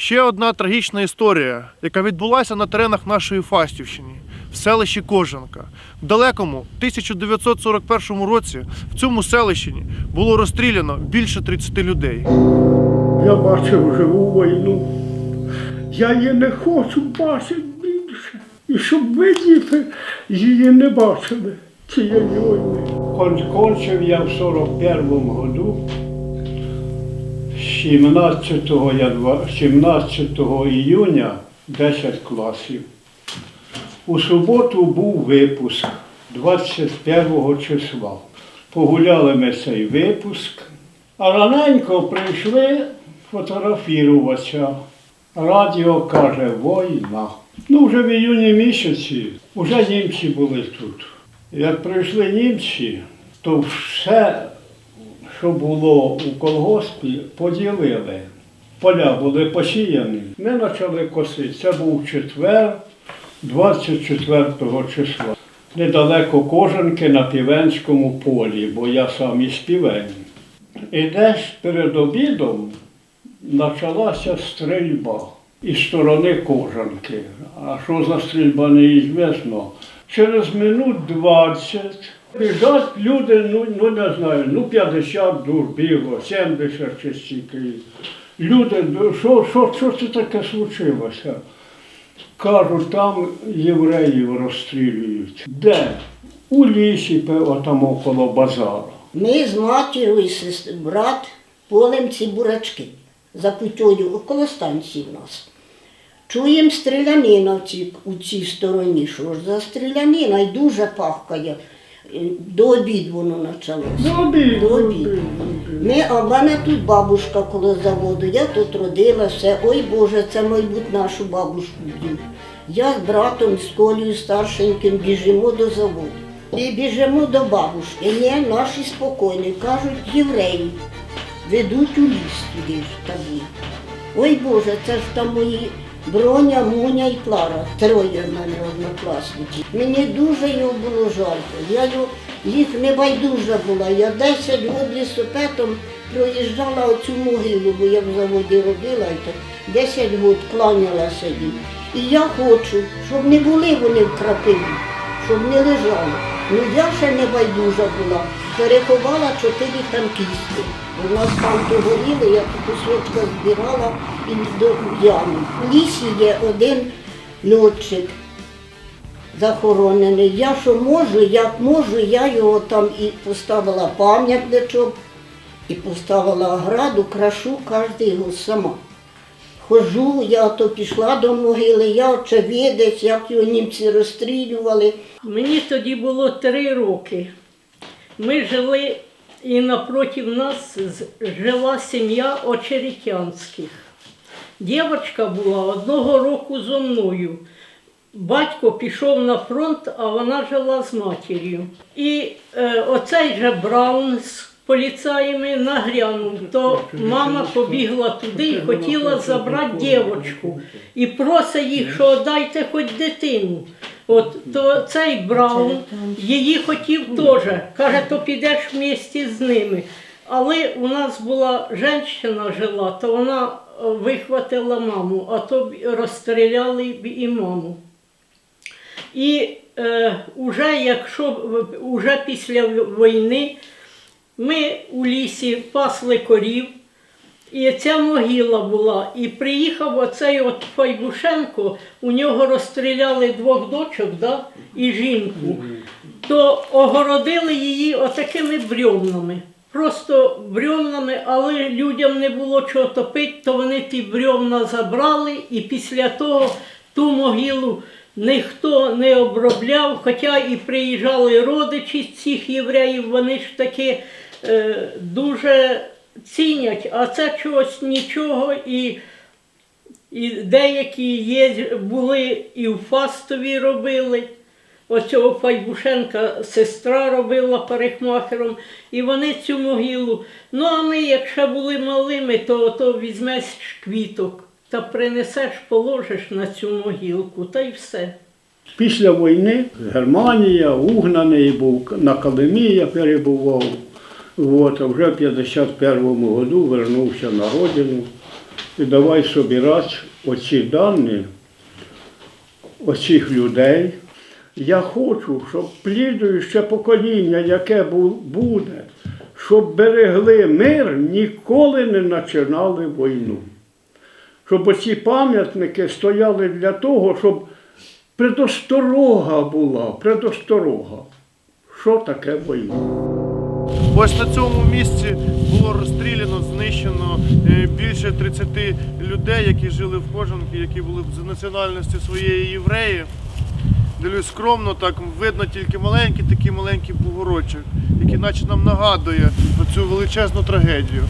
Ще одна трагічна історія, яка відбулася на теренах нашої Фастівщини, в селищі Кожанка. В далекому 1941 році в цьому селищі було розстріляно більше 30 людей. Я бачив живу війну. Я її не хочу бачити більше. І щоб ви, діти, її не бачили цієї війни. Кончив я в 41-му году. 17 я 17 іюня 10 класів. У суботу був випуск 21 числа. Погуляли ми цей випуск, а раненько прийшли фотографіруватися. Радіо каже, війна. Ну, вже в іюні місяці вже німці були тут. Як прийшли німці, то все, що було у колгоспі, поділили. Поля були посіяні. Ми почали косити. Це був четвер, 24 числа. Недалеко Кожанки на Півенському полі, бо я сам із Півень. І десь перед обідом почалася стрільба із сторони Кожанки. А що за стрільба неізвісно. Через минут 20 біжать люди, ну, ну не знаю, ну 50 дур бігло, 70 чи стільки. Люди, ну, що, що, що це таке случилося? Кажуть, там євреїв розстрілюють. Де? У лісі, там около базару. Ми з матір'ю і брат полем ці бурачки за путьою около станції в нас. Чуємо стрілянина в цій, у цій стороні. Що ж за стрілянина? І дуже пахкає. Е, До обіду воно почалося. До обіду. До обіду. Ми, а в мене тут бабушка коло заводу, я тут родилася. Ой Боже, це, мабуть, нашу бабушку б'ють. Я з братом, з Колею старшеньким біжимо до заводу. І біжимо до бабушки. Ні, наші спокійні. Кажуть, євреї ведуть у ліс туди ж табі. Ой Боже, це ж там мої Броня, Муня і Клара. Троє в мене однокласники. Мені дуже його було жалко. Я їх не байдужа була. Я 10 років лісопетом проїжджала оцю могилу, бо я в заводі робила, і то 10 років кланялася їм. І я хочу, щоб не були вони в крапиві, щоб не лежали. Ну я ще не байдужа була. Переховала чотири танкісти. У нас там то горіли, я ту кусочка збирала і до ями. В лісі є один льотчик захоронений. Я що можу, як можу, я його там і поставила пам'ятничок, і поставила ограду, крашу кожен його сама. Хожу, я то пішла до могили, я очевидець, як його німці розстрілювали. Мені тоді було три роки. Ми жили, і напроти нас жила сім'я Очеретянських. Дівчинка була одного року зо мною. Батько пішов на фронт, а вона жила з матір'ю. І е, оцей же Браун з поліцаями нагрянув, то мама побігла туди і хотіла забрати дівчинку. І просить їх, що дайте хоч дитину. От то цей Браун її хотів теж. Каже, то підеш в місті з ними. Але у нас була жінка жила, то вона е, вихватила маму, а то б розстріляли б і маму. І е, уже, якщо в- уже після війни ми у лісі пасли корів, і ця могила була. І приїхав оцей от Файбушенко, у нього розстріляли двох дочок да, і жінку, то огородили її отакими брьовнами. Просто брьовнами, але людям не було чого топити, то вони ті брьовна забрали, і після того ту могилу ніхто не обробляв, хоча і приїжджали родичі цих євреїв, вони ж таки дуже цінять, а це чогось нічого. І, і деякі є, були і в Фастові робили. Оцього Файбушенка сестра робила парикмахером, і вони цю могилу. Ну, а ми, якщо були малими, то, то візьмеш квіток та принесеш, положиш на цю могилку, та й все. Після війни Германія, угнаний був на Калимі, я перебував. От, а вже в 51-му году вернувся на родину. І давай собирати оці дані, оцих людей. Я хочу, щоб плідуюче покоління, яке буде, щоб берегли мир, ніколи не починали війну. Щоб оці пам'ятники стояли для того, щоб предосторога була, предосторога. Що таке війна? Ось на цьому місці було розстріляно, знищено е, більше 30 людей, які жили в Кожанці, які були з національності своєї євреї. Дивлюсь скромно, так видно тільки маленький, такий маленький бугорочок, який наче нам нагадує цю величезну трагедію.